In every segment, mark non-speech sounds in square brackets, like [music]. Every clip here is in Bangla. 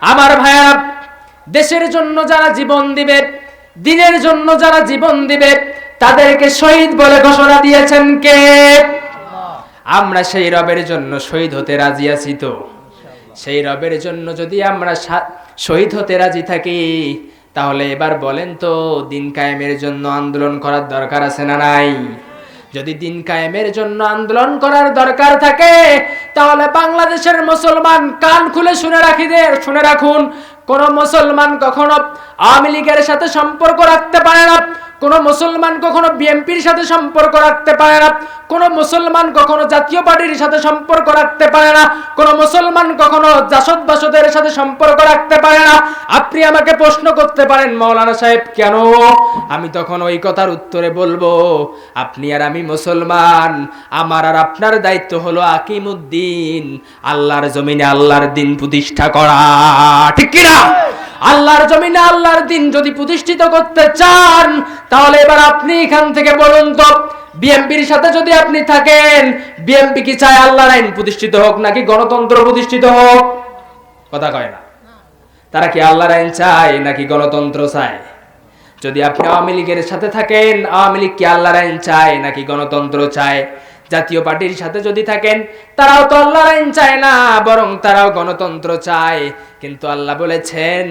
আমার ভাইয়া, দেশের জন্য যারা জীবন দিবে, দিনের জন্য যারা জীবন দিবে, তাদেরকে শহীদ বলে ঘোষণা দিয়েছেন কে? আমরা সেই রবের জন্য শহীদ হতে রাজি আছি তো। সেই রবের জন্য যদি আমরা শহীদ হতে রাজি থাকি, তাহলে এবার বলেন তো, দিন কায়েমের জন্য আন্দোলন করার দরকার আছে না নাই? যদি দিন কায়েমের জন্য আন্দোলন করার দরকার থাকে, তাহলে বাংলাদেশের মুসলমান কান খুলে শুনে রাখি দে, শুনে রাখুন, কোন মুসলমান কখনো আওয়ামী লীগের সাথে সম্পর্ক রাখতে পারে না। কোন মুসলমান কখনো বিএনপির সাথে সম্পর্ক রাখতে পারে না, কোন মুসলমান কখনো জাতীয় পার্টির সাথে সম্পর্ক রাখতে পারে না, কোন মুসলমান কখনো জাসদ বাসদের সাথে সম্পর্ক রাখতে পারে না। আপনি আমাকে প্রশ্ন করতে পারেন মৌলানা সাহেব, কেন? আমি তখন ওই কথার উত্তরে বলব, আপনি আর আমি মুসলমান, আমার আর আপনার দায়িত্ব হলো আকিমুদ্দিন, আল্লাহর জমিনে আল্লাহর দিন প্রতিষ্ঠা করা, ঠিক কিনা? আল্লাহর জমিনে আল্লাহর দিন যদি প্রতিষ্ঠিত করতে চান, তাহলে এবার আপনি এখান থেকে বলুন তো, বিএমপির সাথে যদি আপনি থাকেন, বিএমপি কি চায় আল্লাহর আইন প্রতিষ্ঠিত হোক নাকি গণতন্ত্র প্রতিষ্ঠিত হোক? কথা কয় না। তারা কি আল্লাহর আইন চায় নাকি গণতন্ত্র চায়? যদি আপনি আওয়ামী লীগের সাথে থাকেন, আওয়ামী লীগ কি আল্লাহর আইন চায় নাকি গণতন্ত্র চায়? জাতীয় পার্টির সাথে যদি থাকেন, তারাও তো আল্লাহর আইন চায় না, বরং তারাও গণতন্ত্র চায়। কিন্তু আল্লাহ বলেছেন,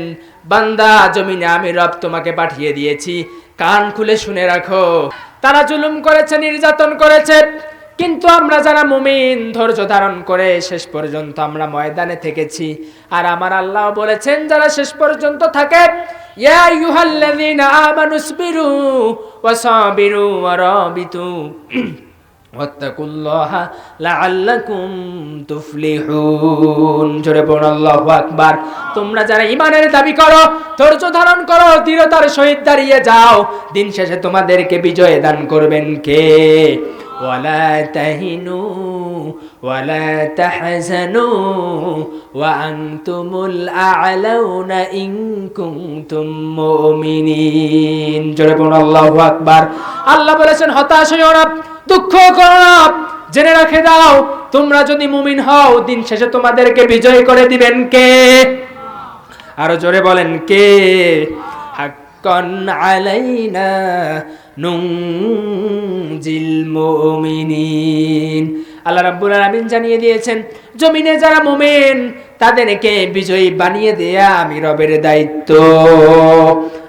বান্দা, জমিনে আমি রব তোমাকে পাঠিয়ে দিয়েছি। কান খুলে শুনে রাখো। তারা জুলুম করেছে, নির্যাতন করেছে। কিন্তু আমরা যারা মুমিন, ধৈর্য ধারণ করে শেষ পর্যন্ত আমরা ময়দানে থেকেছি। আর আমার আল্লাহ বলেছেন, যারা শেষ পর্যন্ত থাকে, ইয়া আইয়ুহাল্লাযীনা আমানুসবিরু ওয়াসাবিরু ওয়ারাবিতু ওয়াত্তাকুল্লাহা لعلكم تفلحون জোরে পড়ুন আল্লাহু আকবার। তোমরা যারা ইমানের দাবি করো, ধৈর্য ধারণ করো, দৃঢ়তার সহিত দাঁড়িয়ে যাও, দিন শেষে তোমাদেরকে বিজয় দান করবেন কে? ولا تهنوا ولا تحزنوا وأنتم الأعلون إن كنتم مؤمنين জোরে বলুন আল্লাহু আকবার আল্লাহ বলেছেন হতাশ হইও না দুঃখ করো না জেনে রাখে দাও তোমরা যদি মুমিন হও দিন শেষে তোমাদেরকে বিজয় করে দিবেন কে আরো জোরে বলেন কে হাক্কান আলাইনা আল্লাহ রাব্বুল আলামিন জানিয়ে দিয়েছেন, জমিনে যারা মুমিন, তাদেরকে বিজয়ী বানিয়ে দেয়া আমি রবের দায়িত্ব।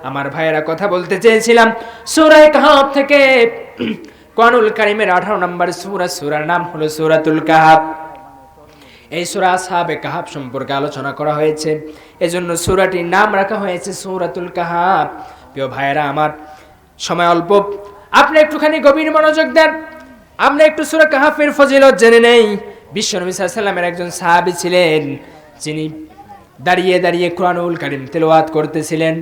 আমার ভাইয়েরা কথা বলতে চেয়েছিলাম, সূরা কাহাফ থেকে [clears throat] কোরআনুল কারীমের 18 নম্বর সূরা, সূরার নাম হলো সূরাতুল কাহাফ। এই সুরা সাহাবে কাহাব সম্পর্কে আলোচনা করা হয়েছে। এজন্য সুরাটির নাম রাখা হয়েছে সূরাতুল কাহাব প্রিয় ভাইয়েরা আমার সময় অল্প। আপনি একটুখানি গভীর মনোযোগ দেন। আমরা একটু সুরা কাহাফের ফজিলত জেনে নেই। বিশ্বনবী সাল্লামের একজন সাহাবী ছিলেন, যিনি দাঁড়িয়ে দাঁড়িয়ে কোরআনুল কারিম তেলাওয়াত করতেছিলেন।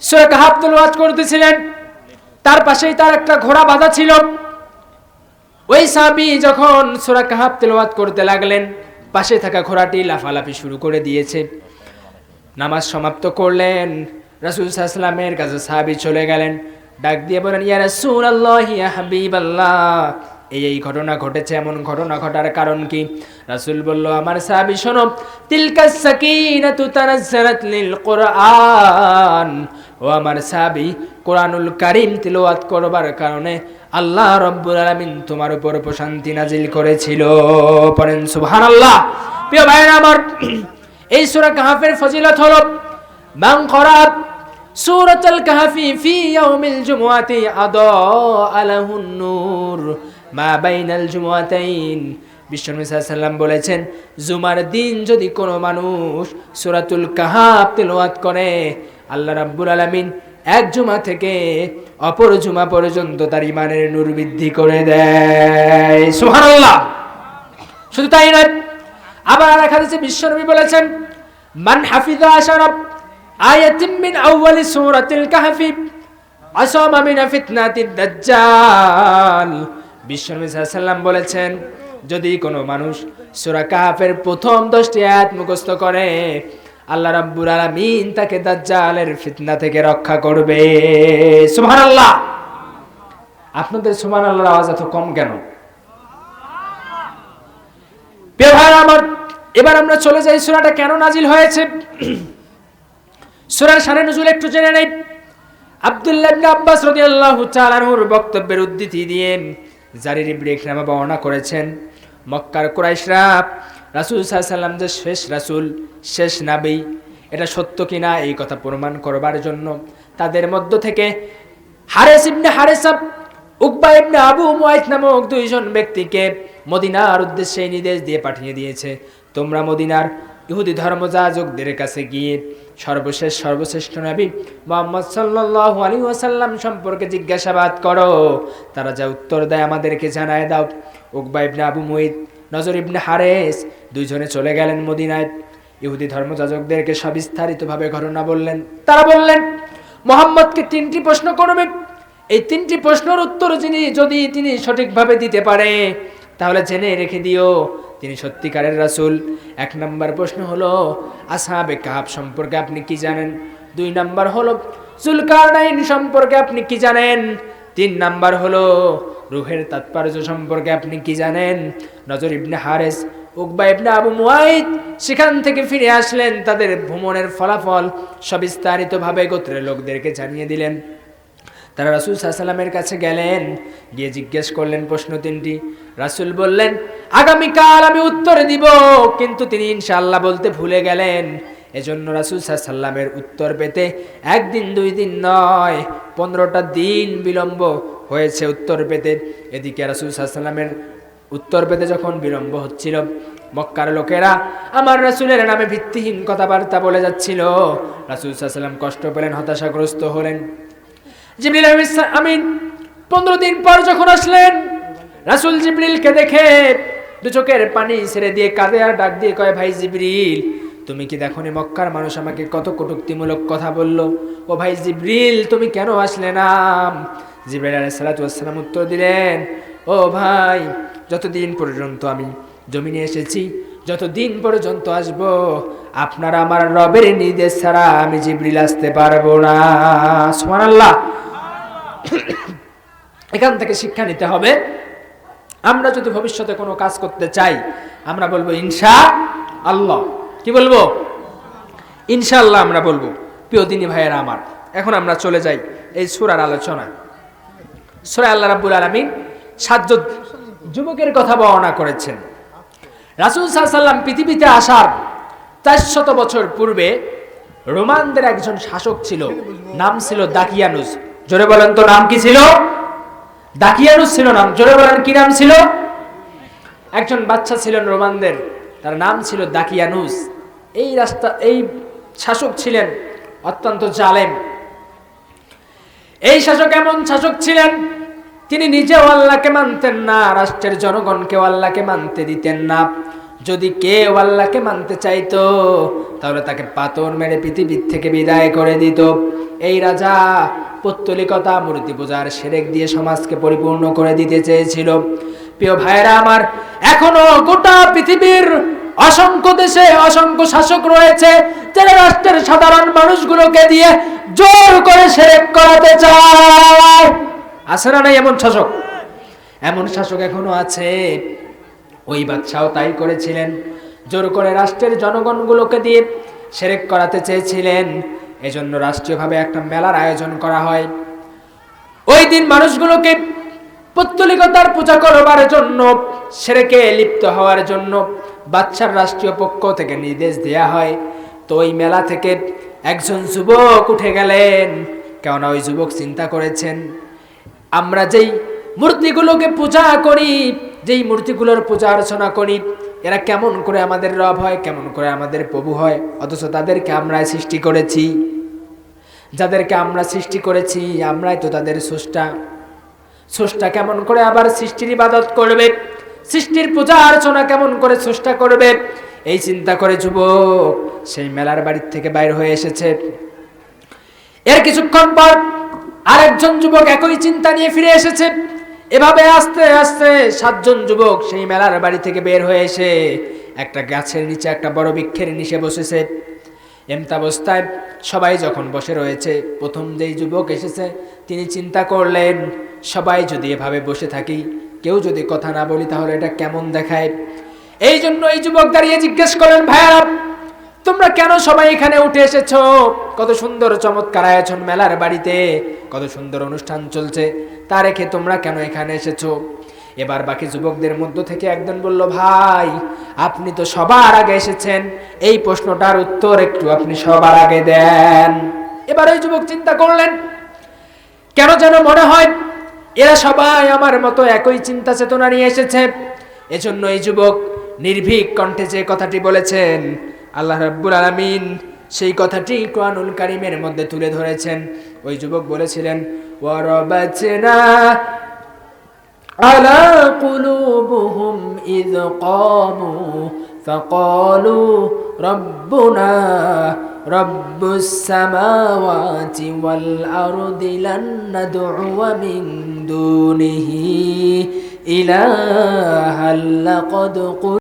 সুরা কাহাব তেলাওয়াত করতেছিলেন। তার পাশেই তার একটা ঘোড়া বাঁধা ছিল। ওই সাহাবী যখন সূরা কাহাব তেলাওয়াত করতে লাগলেন, পাশে থাকা ঘোড়াটি লাফালাফি শুরু করে দিয়েছে। নামাজ সমাপ্ত করলেন। রাসূল সাল্লামের কাছে সাহাবী চলে গেলেন। ডাক দিয়ে বলেন, ইয়া রাসূলুল্লাহ, ইয়া হাবিবাল্লাহ। এই এই ঘটনা ঘটেছে, এমন ঘটনা ঘটার কারণ কি? রাসূল বলল, আমার সাহাবী, শোনো, তিলকা সাকিনাতু তানাজ্জালাত লিল কোরআন। ও আমার সাহাবী, কোরআনুল কারীম তিলাওয়াত করবার কারণে আল্লাহ রব্বুল আলামিন তোমার উপর প্রশান্তি নাজিল করেছিল। পড়েন, সুবহানাল্লাহ। প্রিয় ভাইরা আমার, এই সূরা কাহাফের ফজিলত হলো, মান করাত সূরাতুল কাহফি ফি ইয়াউমিল জুমআতি আদা আলাহুন নূর। মা বাইনাল জুমআতাইন। বিশ্বনবী সাল্লাম বলেছেন, জুমার দিন যদি কোনো মানুষ সূরাতুল কাহাফ তেলাওয়াত করে, আল্লাহ রাব্বুল আলামিন এক জুমা থেকে অপর জুমা পর্যন্ত তার ইমানের নূর বৃদ্ধি করে দেয়। সুবহানাল্লাহ। শুধু তাই নয়, আবার আর এক হাদিসে বিশ্বনবী বলেছেন, মান হাফিজা আশারা আয়াতিন মিন আউয়ালি সূরাতিল কাহফি। আসামা মিন ফিতনাতিদ দাজ্জাল। বিশ্বনবী সাল্লাল্লাহু বলেছেন, যদি কোনো মানুষ সূরা কাহফের প্রথম 10টি আয়াত মুখস্থ করে, আল্লাহ রাব্বুল আলামিন তাকে দাজ্জালের ফিতনা থেকে রক্ষা করবে। সুবহানাল্লাহ! আপনাদের সুবহানাল্লাহর আওয়াজ এত কম কেন? প্রিয় ভাইরা আমার, এবার আমরা চলে যাই সুরাটা কেন নাজিল হয়েছে? সুরার সানে নজুল একটু জেনে নেই। আব্বাস বক্তব্যের উদ্ধৃতি দিয়ে জারির ইকরামা বর্ণনা করেছেন, মক্কার কুরাইশরা, রাসূল যে শেষ রাসূল, শেষ নবী, এটা সত্য কিনা এই কথা প্রমাণ করবার জন্য তাদের মধ্য থেকে হারেস ইবনে হারেসা উকবা ইবনে আবু মুয়াইত নামক দুইজন ব্যক্তিকে মদিনার উদ্দেশ্যে নির্দেশ দিয়ে পাঠিয়ে দিয়েছে। তোমরা মদিনার ইহুদি ধর্মযাজকদের কাছে গিয়ে সর্বশেষ, সর্বশ্রেষ্ঠ নবী মোহাম্মদ সাল্লাল্লাহু আলাইহি ওয়াসাল্লাম সম্পর্কে জিজ্ঞাসাবাদ করো। তারা যা উত্তর দেয় আমাদেরকে জানায় দাও। উকবা ইবনে আবু মুইত, নজর ইবনে হারেস দুইজনে চলে গেলেন মদিনায়। ইহুদি ধর্মযাজকদেরকে সবিস্তারিতভাবে ঘটনা বললেন। তারা বললেন, মোহাম্মদকে তিনটি প্রশ্ন করবে। এই তিনটি প্রশ্নের উত্তর যিনি, যদি তিনি সঠিকভাবে দিতে পারে, তাহলে জেনে রেখে দিও। তিনি সত্যিকারের রাসূল। এক নম্বর প্রশ্ন হলো আসহাবে কাহাব সম্পর্কে আপনি কি জানেন? দুই নাম্বার হলো, জুলকারনাইন সম্পর্কে আপনি কি জানেন? তিন নাম্বার হলো, রুহের তাৎপর্য সম্পর্কে আপনি কি জানেন? নজর ইবনে হারেস, উকবা ইবনে আবু মুয়াইদ সেখান থেকে ফিরে আসলেন, তাদের ভ্রমণের ফলাফল সবিস্তারিতভাবে গোত্রের লোকদেরকে জানিয়ে দিলেন। তারা রাসুল সাল্লামের কাছে গেলেন, গিয়ে জিজ্ঞেস করলেন প্রশ্ন তিনটি। রাসুল বললেন, আগামীকাল আমি উত্তর দিব। কিন্তু তিনি ইনশাল্লাহ বলতে ভুলে গেলেন। এজন্য রাসুল সাল্লামের উত্তর পেতে একদিন, দুই দিন নয়, পনেরোটা দিন বিলম্ব হয়েছে উত্তর পেতে। এদিকে রাসুল সাল্লামের উত্তর পেতে যখন বিলম্ব হচ্ছিল, মক্কার লোকেরা আমার রাসুলের নামে ভিত্তিহীন কথাবার্তা বলে যাচ্ছিল। রাসুল সাল্লাম কষ্ট পেলেন, হতাশাগ্রস্ত হলেন। জিবরিল আমিন, পনেরো দিন পর যখন আসলেন রাসুল জিবরিলকে দেখে দু চোখের পানি ছেড়ে দিয়ে কাঁদে আর ডাক দিয়ে কয়, ভাই জিবরিল, তুমি কি দেখনি মক্কার মানুষ আমাকে কত কটুক্তিমূলক কথা বলল? ও ভাই জিবরিল, তুমি কেন আসলে না? জিবরিল আলাইহিস সালাম উত্তর দিলেন, ও ভাই, যতদিন পর্যন্ত আমি জমিনে এসেছি, যতদিন পর্যন্ত আসব, আপনারা আমার রবের নির্দেশ ছাড়া আমি জিবরিল আসতে পারব না। সুবহানাল্লাহ। এখান থেকে শিক্ষা নিতে হবে আমরা যদি ভবিষ্যতে কোনো কাজ করতে চাই, আমরা বলব ইনশা আল্লাহ কি বলব? ইনশাআল্লাহ আমরা বলব। প্রিয় দিনী ভাইয়েরা আমার, এখন আমরা চলে যাই এই সুরার আলোচনা সুরা আল্লাহ রাব্বুল আলামিন সাতজন যুবকের কথা বর্ণনা করেছেন। রাসুল সাল্লাম পৃথিবীতে আসার চারশত বছর পূর্বে রোমানদের একজন শাসক ছিল, নাম ছিল দাকিয়ানুস। জোরে বলেন তো, নাম কি ছিল? দাকিয়ানুস ছিল নাম, জোরে বলেন কি নাম ছিল? একজন বাচ্চা ছিলেন রোমানদের, তার নাম ছিল দাকিয়ানুস। এই রাস্তা, এই শাসক ছিলেন অত্যন্ত জালেম। এই শাসক এমন শাসক ছিলেন, তিনি নিজেও আল্লাহকে মানতেন না, রাষ্ট্রের জনগণকেও আল্লাহকে মানতে দিতেন না। যদি কেউ আল্লাহকে মানতে চাইতো, তাহলে তাকে পাথর মেরে পৃথিবীর থেকে বিদায় করে দিত। এই রাজা পত্তলিকতা, মূর্তি পূজার সেরেক দিয়ে সমাজকে পরিপূর্ণ করে দিতে চেয়েছিল। প্রিয় ভাইরা আমার, এখনও গোটা পৃথিবীর অসংখ্য দেশে অসংখ্য শাসক রয়েছে, যারা রাষ্ট্রের সাধারণ মানুষগুলোকে দিয়ে জোর করে সেরেক করাতে চায়। আছে না নাই এমন শাসক? এমন শাসক এখনও আছে। ওই বাদশাও তাই করেছিলেন। জোর করে রাষ্ট্রের জনগণগুলোকে দিয়ে সেরেক করাতে চেয়েছিলেন। এজন্য রাষ্ট্রীয়ভাবে একটা মেলার আয়োজন করা হয়। ওই দিন মানুষগুলোকে পত্তলিকতার পূজা করবার জন্য, সেরেকে লিপ্ত হওয়ার জন্য বাচ্চার রাষ্ট্রীয় পক্ষ থেকে নির্দেশ দেয়া হয়। তো ওই মেলা থেকে একজন যুবক উঠে গেলেন। কেননা ওই যুবক চিন্তা করেছেন, আমরা যেই মূর্তিগুলোকে পূজা করি যেই মূর্তিগুলোর পূজা অর্চনা করি, এরা কেমন করে আমাদের রব হয়, কেমন করে আমাদের প্রভু হয়, অথচ তাদেরকে আমরা সৃষ্টি করেছি। যাদেরকে আমরা সৃষ্টি করেছি, আমরাই তো তাদের স্রষ্টা। স্রষ্টা কেমন করে আবার সৃষ্টির ইবাদত করবে? সৃষ্টির পূজা অর্চনা কেমন করে স্রষ্টা করবে? এই চিন্তা করে যুবক, সেই মেলার বাড়ির থেকে বাইর হয়ে এসেছে। এর কিছুক্ষণ পর আরেকজন যুবক একই চিন্তা নিয়ে ফিরে এসেছে। এভাবে আস্তে আস্তে সাতজন যুবক সেই মেলার বাড়ি থেকে বের হয়ে এসে একটা গাছের নিচে একটা বড় বৃক্ষের নিচে বসেছে। এমতাবস্থায় সবাই যখন বসে রয়েছে, প্রথম যেই যুবক এসেছে, তিনি চিন্তা করলেন, সবাই যদি এভাবে বসে থাকি, কেউ যদি কথা না বলি তাহলে এটা কেমন দেখায়? এই জন্য এই যুবক দাঁড়িয়ে জিজ্ঞেস করেন ভাইয়া তোমরা কেন সবাই এখানে উঠে এসেছ? কত সুন্দর চমৎকার আয়োজন মেলার বাড়িতে, কত সুন্দর অনুষ্ঠান চলছে। তা রেখে তোমরা কেন এখানে এসেছ? এবার বাকি যুবকদের মধ্য থেকে একজন বলল, ভাই, আপনি তো সবার আগে এসেছেন। এই প্রশ্নটার উত্তর একটু আপনি সবার আগে দেন। এবার ওই যুবক চিন্তা করলেন, কেন যেন মনে হয় এরা সবাই আমার মতো একই চিন্তা চেতনা নিয়ে এসেছে। এজন্য এই যুবক নির্ভীক কণ্ঠে যে কথাটি বলেছেন, আল্লাহ রাব্বুল আলামিন সেই কথাটি কোরআনুল কারিমের মধ্যে তুলে ধরেছেন ওই যুবক বলেছিলেন ওয়ারাবাতনা على قلوبهم إذ قاموا فقالوا ربنا رب السماوات والأرض لن ندعو من دونه إلها لقد قل